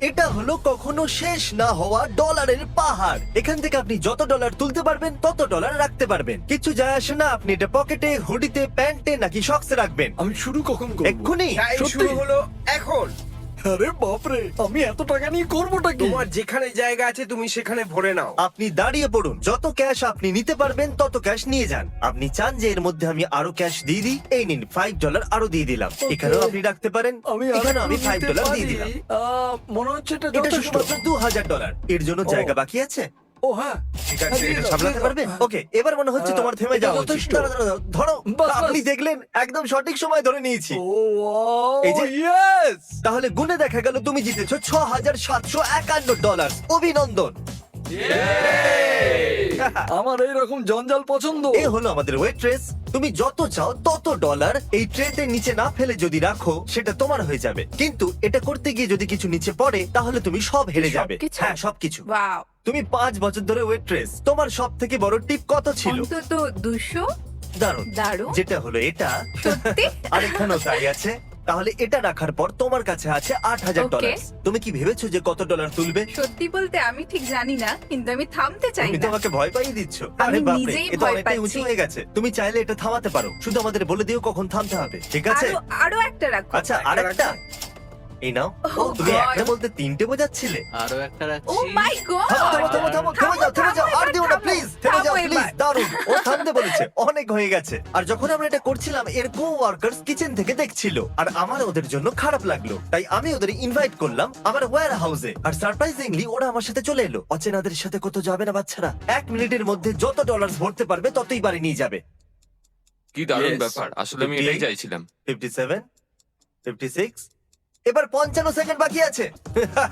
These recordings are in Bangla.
এটা হলো কখনো শেষ না হওয়া ডলারের পাহাড়। এখান থেকে আপনি যত ডলার তুলতে পারবেন তত ডলার রাখতে পারবেন। কিছু যায় আসে না আপনি এটা পকেটে হুডিতে প্যান্টে নাকি শক্সে রাখবেন। আমি শুরু কখন করব? এক্ষুনি। সত্যি? শুরু হলো এখন। আরে বাপরে আমি এত টাকা নিয়ে করবোটা কি? তোমার যেখানে জায়গা আছে তুমি সেখানে ভরে নাও। আপনি দাঁড়িয়ে পড়ুন যত ক্যাশ আপনি নিতে পারবেন তত ক্যাশ নিয়ে যান। আপনি চান যে এর মধ্যে আমি আরও ক্যাশ দিয়ে দিই? এই নিন ফাইভ ডলার আরও দিয়ে দিলাম। এখানেও আপনি রাখতে পারেন। আমি এখানে আমি ফাইভ নিতে ডলার দিয়ে পারি। দিলাম। আহ, মনে হচ্ছে এটা এটা যথেষ্ট। শুধুমাত্র দু হাজার ডলার এর জন্য জায়গা বাকি আছে? ও হ্যাঁ। ঠিক আছে, এটা সামলাতে পারবে ওকে এবার মনে হচ্ছে হ্যাঁ, তোমার থেমে এটা যাওয়া উচিত। যথেষ্ট। দাঁড়াও, দাঁড়াও, দাঁড়াও, ধরো বাস, আপনি দেখলেন একদম সঠিক সময় ধরে নিয়েছি। ও এই যে- ইয়েস তাহলে গুনে দেখা গেল তুমি জিতেছো ছ হাজার সাতশো একান্ন ডলার অভিনন্দন। আমার এইরকম জঞ্জাল পছন্দ। এ হলো আমাদের ওয়েট্রেস তুমি যত চাও তত ডলার এই ট্রেতে নিচে না ফেলে যদি রাখো সেটা তোমার হয়ে যাবে। কিন্তু এটা করতে গিয়ে যদি কিছু নিচে পড়ে তাহলে তুমি সব হেরে যাবে। সবকিছু? হ্যাঁ সবকিছু ওয়াও তুমি পাঁচ বছর ধরে ওয়েট্রেস তোমার সব থেকে বড় টিপ কত ছিল? অন্তত দুশো? দারুণ। দারুণ। যেটা হলো এটা। সত্যি? আর তাই আছে। তাহলে এটা রাখার পর তোমার কাছে আছে আট হাজার Okay. ডলার তুমি কি ভেবেছো যে কত ডলার তুলবে? সত্যি বলতে আমি ঠিক জানি না কিন্তু আমি থামতে চাই তুমি না। তোমাকে ভয় পাইয়ে দিচ্ছ। আরে বাপরে নিজেই এটা ভয় অনেকটাই পাচ্ছি। উঁচু হয়ে গেছে। তুমি চাইলে এটা থামাতে পারো। শুধু আমাদের বলে দিও কখন থামতে হবে। ঠিক আছে? আরও আরও একটা রাখো। আচ্ছা একটা আরেকটা? এই নাও। Oh তুমি God. একটা বলতে তিনটে বোঝাচ্ছিলে? আরও একটা ও রাখছি মাই গড থামো থামো থামো থামো থেমে যাও থেমে যাও। আর দিও না প্লিজ থেমে যাও প্লিজ। দারুণ। ও থামতে বলেছে অনেক হয়ে গেছে। আর যখন আমরা এটা করছিলাম এর কো ওয়ার্কার্স কিচেন থেকে দেখছিল। আর আমার ওদের জন্য খারাপ লাগল। তাই আমি ওদের ইনভাইট করলাম আমার ওয়্যার হাউসে আর সারপ্রাইজিংলি ওরা আমার সাথে চলে এলো। অচেনাদের সাথে কত যাবে না বাচ্চারা? এক মিনিটের মধ্যে যত ডলার ভরতে পারবে ততই বাড়ি নিয়ে যাবে। কি দারুণ Yes. ব্যাপার। আসলে আমি এটাই চাইছিলাম। ফিফটি সেভেন ফিফটি সিক্স এবার পঞ্চান্ন সেকেন্ড বাকি আছে।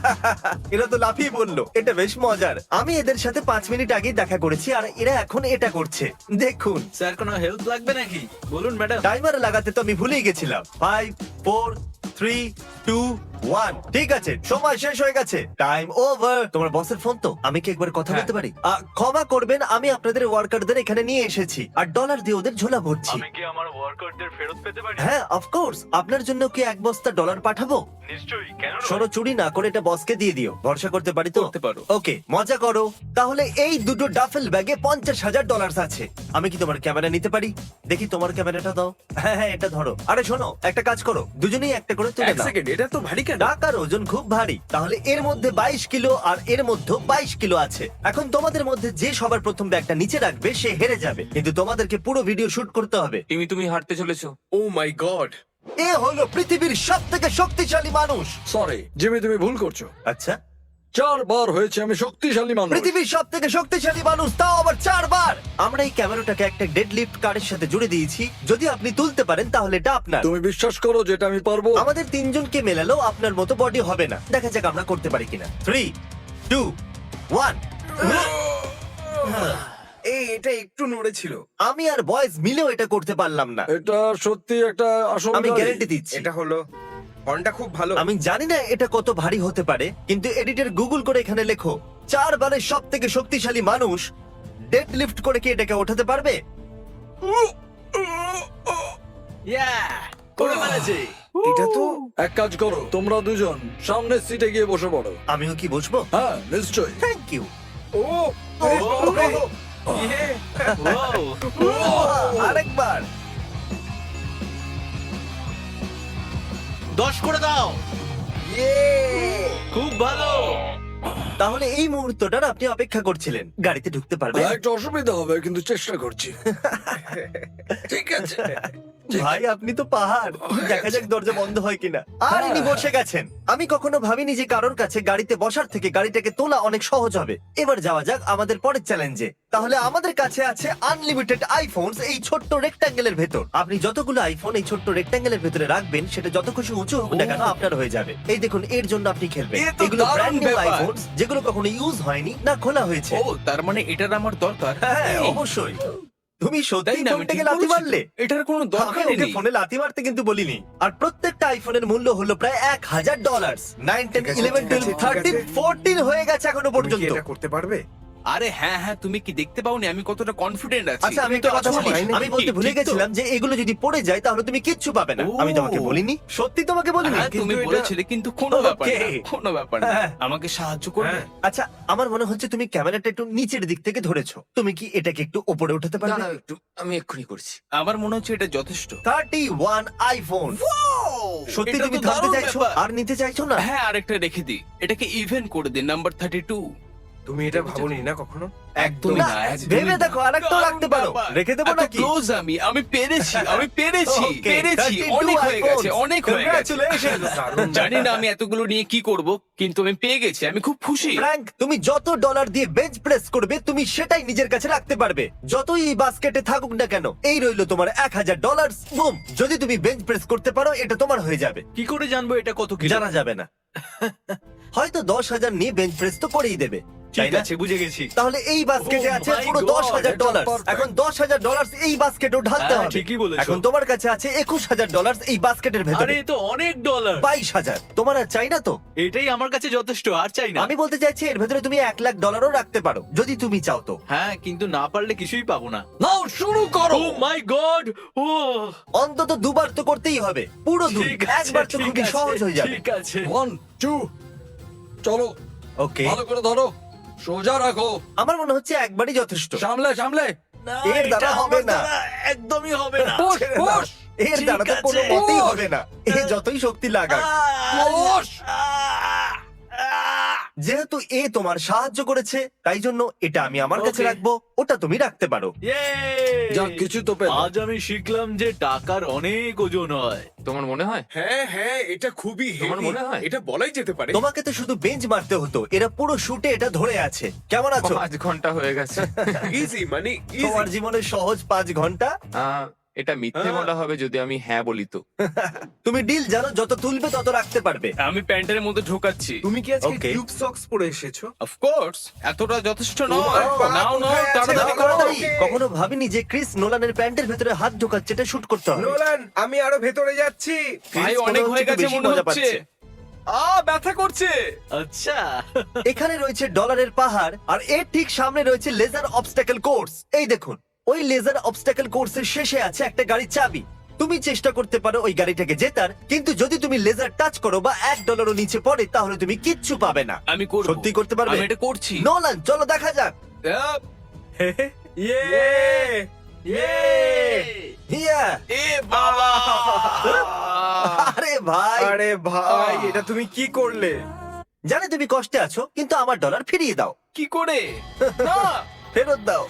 এরা তো লাফিয়ে বলল এটা বেশ মজার। আমি এদের সাথে পাঁচ মিনিট আগে দেখা করেছি আর এরা এখন এটা করছে। দেখুন। স্যার কোনো হেল্প লাগবে নাকি? বলুন ম্যাডাম টাইমার লাগাতে তো আমি ভুলেই গেছিলাম। Five four three two one ঠিক আছে সময় শেষ হয়ে গেছে। টাইম ওভার তোমার বসের ফোন তো আমি কি একবার কথা হ্যাঁ। বলতে পারি? আহ, ক্ষমা করবেন আমি আপনাদের ওয়ার্কারদের এখানে নিয়ে এসেছি আর ডলার দিয়ে ওদের ঝোলা ভরছি। আমি কি আমার ওয়ার্কারদের ফেরত পেতে পারি? হ্যাঁ অফকোর্স আপনার জন্য কি এক বস্তা ডলার পাঠাবো? নিশ্চয়ই কেন নয়? শোনো চুরি না করে এটা বসকে দিয়ে দিও ভরসা করতে পারি তো? করতে পারো। ওকে মজা করো। তাহলে এই দুটো ডাফেল ব্যাগে পঞ্চাশ হাজার ডলার আছে। আমি কি তোমার ক্যামেরা নিতে পারি? দেখি তোমার ক্যামেরাটা দাও। হ্যাঁ হ্যাঁ এটা ধরো। আরে শোনো একটা কাজ করো দুজনেই একটা করে তুলে এক দাও সেকেন্ড এটা তো ভারী কেন? টাকার ওজন খুব ভারী। তাহলে এর মধ্যে বাইশ কিলো আর এর মধ্যে বাইশ কিলো আছে। এখন তোমাদের মধ্যে যে সবার প্রথম ব্যাগটা নিচে রাখবে সে হেরে যাবে। কিন্তু তোমাদেরকে পুরো ভিডিও শুট করতে হবে। তুমি তুমি হারতে চলেছো। ও মাই গড। এ হলো পৃথিবীর সব থেকে শক্তিশালী মানুষ। সরি জিমি তুমি ভুল করছ। আচ্ছা। চারবার হয়েছে আমি শক্তিশালী মানুষ। পৃথিবীর সব থেকে শক্তিশালী মানুষ তাও আবার চারবার আমরা এই ক্যামেরাটাকে একটা ডেড লিফট কারের সাথে জুড়ে দিয়েছি। যদি আপনি তুলতে পারেন তাহলে এটা আপনার। তুমি বিশ্বাস করো যেটা আমি পারব? আমাদের তিনজনকে মেলালেও আপনার মতো বডি হবে না। দেখা যাক আমরা করতে পারি কিনা। থ্রি টু ওয়ান এই এটা একটু নড়েছিল আমি আর বয়েজ মিলেও এটা করতে পারলাম না। এটা সত্যি একটা আসল আমি গ্যারান্টি দিচ্ছি। এটা হলো হর্নটা খুব ভালো আমি জানি না এটা কত ভারী হতে পারে কিন্তু এডিটর গুগল করে এখানে লেখো চারবারের সব থেকে শক্তিশালী মানুষ ডেড লিফট করে কি এটাকে ওঠাতে পারবে করে ফেলেছি এটা তো এক কাজ করো তোমরা দুজন সামনের সিটে গিয়ে বসে পড়ো আমিও কি বসবো হ্যাঁ নিশ্চয়ই থ্যাংক ইউ ও বাবা। ইয়ে। আরেকবার দশ করে দাও। ইয়ে। খুব ভালো। তাহলে এই মুহূর্তটার আপনি অপেক্ষা করছিলেন। গাড়িতে ঢুকতে পারবেন। একটু অসুবিধা হবে কিন্তু চেষ্টা করছি। ঠিক আছে। ভাই আপনি তো পাহাড়। দেখা যাক দরজা বন্ধ হয় কিনা। আর ইনি বসে গেছেন। আমি কখনো ভাবিনি যে কারোর কাছে গাড়িতে বসার থেকে গাড়িটাকে তোলা অনেক সহজ হবে। এবার যাওয়া যাক আমাদের পরের চ্যালেঞ্জে। তাহলে আমাদের কাছে আছে আনলিমিটেড আইফোন এই ছোট্ট রেক্ট্যাঙ্গেলের ভেতর। আপনি যতগুলো আইফোন এই ছোট্ট রেক্ট্যাঙ্গেলের ভেতরে রাখবেন সেটা যত খুশি উঁচু হোক না কেন আপনার হয়ে যাবে। এই দেখুন এর জন্য আপনি খেলবেন। এ তো এগুলো দারুণ ব্র্যান্ড নিউ ব্যাপার। আইফোন যেগুলো কখনো ইউজ হয়নি না খোলা হয়েছে। ও তার মানে এটার আমার দরকার? হ্যাঁ অবশ্যই। তুমি সত্যি তাই না আমি ফোনটাকে ঠিক লাথি বলেছি মারলে? এটার কোনো আমি দরকার ওকে নেই। ফোনে লাথি মারতে কিন্তু বলিনি। আর প্রত্যেকটা আইফোনের মূল্য হলো প্রায় এক হাজার ডলার নাইন টেন ঠিক আছে, ইলেভেন ঠিক টুয়েলভ আছে, ঠিক থার্টিন আছে। ফোরটিন হয়ে গেছে এখনও তুমি কি পর্যন্ত। এটা করতে পারবে? আরে হ্যাঁ হ্যাঁ তুমি কি দেখতে পাওনি? আমি কতটা কনফিডেন্ট আছি। আচ্ছা আমি তো একটা কথা বলি আমি বলতে ভুলে গেছিলাম যে এগুলো যদি পড়ে যায় তাহলে তুমি কিচ্ছু পাবে না। আমি তোমাকে বলিনি। সত্যি তোমাকে বলিনি? হ্যাঁ তুমি কিন্তু এটা- বলেছিলে কিন্তু কোনো ব্যাপার না Okay. কোনো ব্যাপার না। হ্যাঁ। আমাকে সাহায্য করবে। হ্যাঁ। আচ্ছা আমার মনে হচ্ছে তুমি ক্যামেরাটা একটু নিচের দিক থেকে ধরেছো। তুমি কি এটাকে একটু উপরে উঠাতে পারবে? দাঁড়াও একটু আমি এক্ষুনি করছি। আমার মনে হচ্ছে এটা যথেষ্ট। থার্টি ওয়ান আইফোন সত্যি এটা তুমি তো থামতে দারুণ চাইছো? ব্যাপার। আর নিতে চাইছো না? হ্যাঁ আরেকটা রেখে দিই। এটাকে ইভেন করে দিন নাম্বার থার্টি টু তুমি এটা ভাবোনি না কখনো? একদমই না, ভেবে দেখো আরেকটাও রাখতে পারো। রেখে দেবো নাকি? close আমি আমি পেরেছি আমি পেরেছি পেরেছি অনেক হয়ে গেছে অনেক হয়ে গেছে। জানি না আমি এতগুলো নিয়ে কি করব কিন্তু আমি পেয়ে গেছি আমি খুব খুশি। ফ্র্যাঙ্ক তুমি যত ডলার দিয়ে বেঞ্চ প্রেস করবে তুমি সেটাই নিজের কাছে রাখতে পারবে। যতই এই বাস্কেটে থাকুক না কেন এই রইল তোমার এক হাজার ডলার বুম যদি তুমি বেঞ্চ প্রেস করতে পারো এটা তোমার হয়ে যাবে। কি করে জানব এটা কত কি জানা যাবে না। হয়তো দশ হাজার নিয়ে বেঞ্চ প্রেস তো করেই দেবে। তাই ঠিক না? আছে বুঝে গেছি। তাহলে এই বাস্কেটে Oh আছে my পুরো God, দশ হাজার ডলার perfect. এখন দশ হাজার ডলার এই বাস্কেটও ঢালতে হ্যাঁ, হবে। ঠিকই বলেছ। এখন তোমার কাছে আছে একুশ হাজার ডলার এই বাস্কেটের আরে ভেতরে। এ তো অনেক ডলার বাইশ হাজার। তোমার আর চাই না তো? এটাই আমার কাছে যথেষ্ট আর চাই না। আমি বলতে চাইছি এর ভেতরে তুমি এক লাখ ডলারও রাখতে পারো যদি তুমি চাও তো। হ্যাঁ কিন্তু না পারলে কিছুই পাবো না। নাও শুরু করো। Oh my god oh. অন্তত দুবার তো করতেই হবে পুরো দুই ঠিক আছে একবার তো ঠিক খুবই আছে, সহজ হয়ে যাবে। ঠিক আছে। ওয়ান টু চলো। ওকে ভালো করে ধরো। সোজা রাখো। আমার মনে হচ্ছে একবারই যথেষ্ট। সামলে সামলে। না, এর দ্বারা এটা হবে আমার না। দ্বারা একদমই হবে না। ছেড়ে দাও। এর ঠিক দ্বারা তো কোনো আছে। মতেই হবে না। এ যতই শক্তি লাগাক। যেহেতু এ তোমার সাহায্য করেছে তাই জন্য এটা আমি আমার কাছে Okay. রাখব ওটা তুমি রাখতে পারো। যাক কিছু তো আজ আমি শিখলাম যে টাকার অনেক ওজন হয়। তোমার মনে হয়? হ্যাঁ হ্যাঁ এটা খুবই তোমার। মনে হয়? এটা বলাই যেতে পারে। তোমাকে তো শুধু বেঞ্চ মারতে হতো এরা পুরো শুটে এটা ধরে আছে। কেমন আছো? পাঁচ ঘণ্টা হয়ে গেছে। ইজি মানে তোমার ইজি জীবনের সহজ পাঁচ ঘণ্টা? আহ, এটা মিথ্যে হ্যাঁ। বলা হবে যদি আমি হ্যাঁ বলি তো। তুমি ডিল জানো যত তুলবে তত রাখতে পারবে। আমি প্যান্টের মধ্যে ঢোকাচ্ছি। তুমি কি আজকে Okay. টিউব সক্স পরে এসেছ? অফ কোর্স এতটা যথেষ্ট Oh নয়। নাও নাও তাড়াতাড়ি করো। তাড়াতাড়ি। কখনো ভাবিনি যে ক্রিস নোলানের প্যান্টের ভেতরে হাত ঢোকাচ্ছে এটা শুট করতে হবে। নোলান আমি আরও ভেতরে যাচ্ছি। ভাই অনেক হয়ে গেছে বেশি মনে মজা হচ্ছে। পাচ্ছে। আ ব্যথা করছে। আচ্ছা। এখানে রয়েছে ডলারের পাহাড় আর এর ঠিক সামনে রয়েছে লেজার অবস্টাকেল কোর্স এই দেখুন। ওই লেজার অবস্টাকেল কোর্সের শেষে আছে একটা গাড়ির চাবি। তুমি চেষ্টা করতে পারো ওই গাড়িটাকে জেতার কিন্তু যদি তুমি লেজার টাচ করো বা এক ডলারও নিচে পড়ে তাহলে তুমি কিচ্ছু পাবে না। আমি করব। সত্যি করতে পারবে? আমি এটা করছি। নোলান চলো দেখা যাক। আহ, ইয়ে! ইয়ে! এ বাবা! আরে ভাই! আরে ভাই এটা তুমি কি করলে? জানি তুমি কষ্টে আছো কিন্তু আমার ডলার ফিরিয়ে দাও। কি করে? না! ফেরত দাও।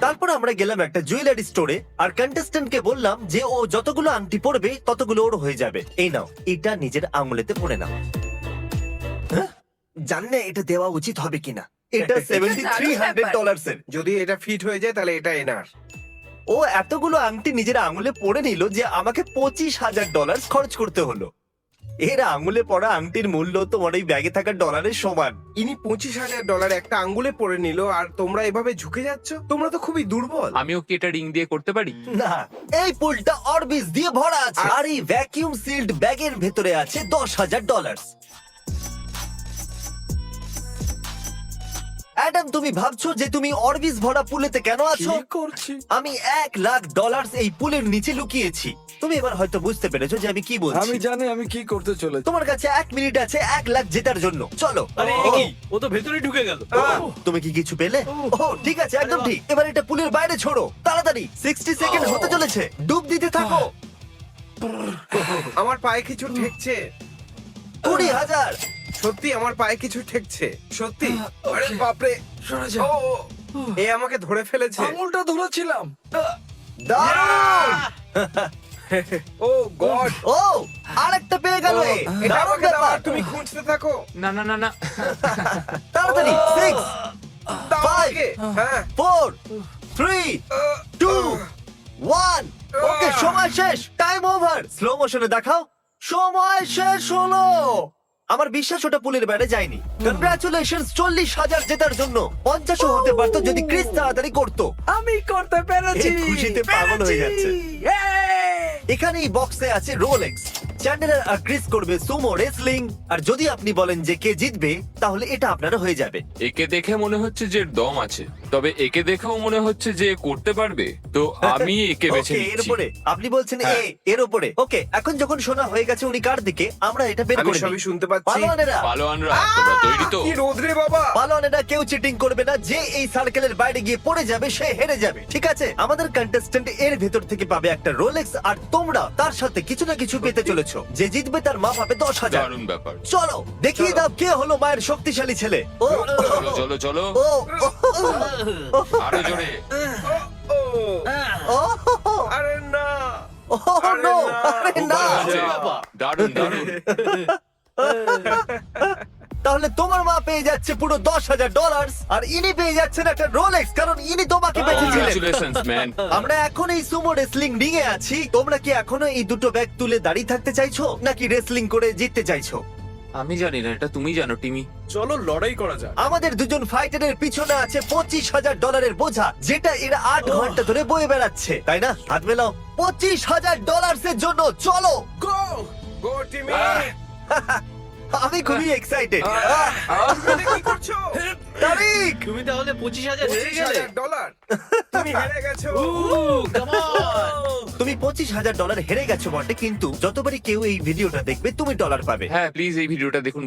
তারপর আমরা গেলাম একটা জুয়েলারি স্টোরে আর কন্টেস্ট্যান্টকে বললাম যে ও যতগুলো আংটি পরবে ততগুলো ওর হয়ে যাবে। এই নাও এটা নিজের আঙুলেতে পরে নাও। হ্যাঁ? জানি না এটা দেওয়া উচিত হবে কিনা। এটা সেভেন্টি থ্রি হান্ড্রেড ডলার্স এর। যদি এটা ফিট হয়ে যায় তাহলে এটা এনার। ও এতগুলো আংটি নিজের আঙুলে পরে নিল যে আমাকে পঁচিশ হাজার ডলার খরচ করতে হলো। এর আঙুলে পড়া আংটির মূল্য তোমার এই ব্যাগে থাকা ডলারের সমান। ইনি পঁচিশ হাজার ডলার একটা আঙ্গুলে পরে নিল আর তোমরা এভাবে ঝুঁকে যাচ্ছ? তোমরা তো খুবই দুর্বল। আমিও কি এটা রিং দিয়ে করতে পারি? না এই পুলটা অরবিস দিয়ে ভরা আছে আর এই ভ্যাকিউম সিল্ড ব্যাগের ভেতরে আছে দশ হাজার ডলার অ্যাডাম তুমি ভাবছ যে তুমি অরবিস ভরা পুলেতে কেন আছো? কি করছি? আমি এক লাখ ডলার এই পুলের নিচে লুকিয়েছি। তুমি এবার হয়তো বুঝতে পেরেছ যে আমি কি বলছি। আমি জানি আমি কি করতে চলেছি। তোমার কাছে এক মিনিট আছে এক লাখ জেতার জন্য। চলো। আরে ও, এ কি? ও তো ভেতরে ঢুকে গেল। তুমি কি কিছু পেলে? ও। ঠিক আছে একদম ঠিক। এবার এটা পুলের বাইরে ছোড়ো। তাড়াতাড়ি। সিক্সটি সেকেন্ড হতে চলেছে। ডুব দিতে থাকো। আমার পায়ে কিছু ঠেকছে। কুড়ি হাজার। সত্যি আমার পায়ে কিছু ঠেকছে। সত্যি। আরে বাপরে। যাও। এ আমাকে ধরে ফেলেছে। আঙুলটা ধরেছিলাম। দারুণ! ও গড। ও আরেকটা পেয়ে গেল এ। এটা দারুণ আমাকে দাও ব্যাপার। আর তুমি খুঁজতে থাকো। না না না না। তাড়াতাড়ি সিক্স দাও Five. আমাকে। হ্যাঁ। Four three ah, two one okay সময় শেষ টাইম ওভার স্লো মোশনে দেখাও। সময় শেষ হলো। আমার বিশ্বাস ওটা পুলের বাইরে যায়নি। কনগ্রাচুলেশন চল্লিশ হাজার জেতার জন্য। পঞ্চাশও হতে পারতো যদি ক্রিস তাড়াতাড়ি করতো। আমি করতে পেরেছি। এ খুশিতে পাগল হয়ে যাচ্ছে। পেরেছি! এখানে এই বক্সে আছে রোলেক্স চ্যান্ডেলার আর ক্রিস করবে সুমো রেসলিং আর যদি আপনি বলেন যে কে জিতবে, তাহলে এটা আপনারও হয়ে যাবে। একে দেখে মনে হচ্ছে যে দম আছে। তবে একে দেখেও মনে হচ্ছে যে এ করতে পারবে। তো আমি একে বেছে Okay, এর নিচ্ছি। উপরে। আপনি বলছেন এ হ্যাঁ। এর উপরে। ওকে এখন যখন শোনা হয়ে গেছে উনি কার দিকে? আমরা এটা বের আমি করে সবই নিই। শুনতে পাচ্ছি। পালোয়ানেরা। পালোয়ানরা তোমরা তৈরি তো। কি রোদ রে বাবা। পালোয়ানেরা কেউ চিটিং করবে না যে এই সার্কেলের বাইরে গিয়ে পড়ে যাবে সে হেরে যাবে। ঠিক আছে? আমাদের কন্টেস্ট্যান্ট এর ভেতর থেকে পাবে একটা রোলেক্স আর তোমরা তার সাথে কিছু না কিছু পেতে চলেছো। যে জিতবে তার মা পাবে দশ হাজার। দারুণ ব্যাপার। চলো দেখিয়ে দাও কে হলো মায়ের শক্তিশালী ছেলে। ও চলো চলো চলো। ও ও, আরও জোরে। আরে না। ও, আরে না। তাহলে তোমার মা পেয়ে যাচ্ছে পুরো দশ হাজার ডলার আর ইনি পেয়ে যাচ্ছেন একটা রোলেক্স কারণ ইনি তোমাকে বেঁচেছিলেন। আমরা এখন এই সুমো রেসলিং রিং এ আছি। তোমরা কি এখনও এই দুটো ব্যাগ তুলে দাঁড়িয়ে থাকতে চাইছো নাকি রেসলিং করে জিততে চাইছো? আমি জানি না এটা তুমি জানো টিমি। চলো লড়াই করা যাক। আমাদের দুজন ফাইটারের পিছনে আছে পঁচিশ হাজার ডলারের বোঝা যেটা এরা আট ঘণ্টা ধরে বয়ে বেড়াচ্ছে। তাই না? হাত মেলাও। পঁচিশ হাজার ডলার এর জন্য চলো। গো গো টিমি! আমি খুবই এক্সাইটেড কি করছ? তারিক! তুমি তাহলে পঁচিশ হাজার হেরে গেলে? হাজার ডলার। তুমি হেরে গেছো। তুমি পঁচিশ হাজার ডলার হেরে গেছো বটে, কিন্তু যতবারই কেউ এই ভিডিওটা দেখবে, তুমি ডলার পাবে। হ্যাঁ প্লিজ এই ভিডিওটা দেখুন।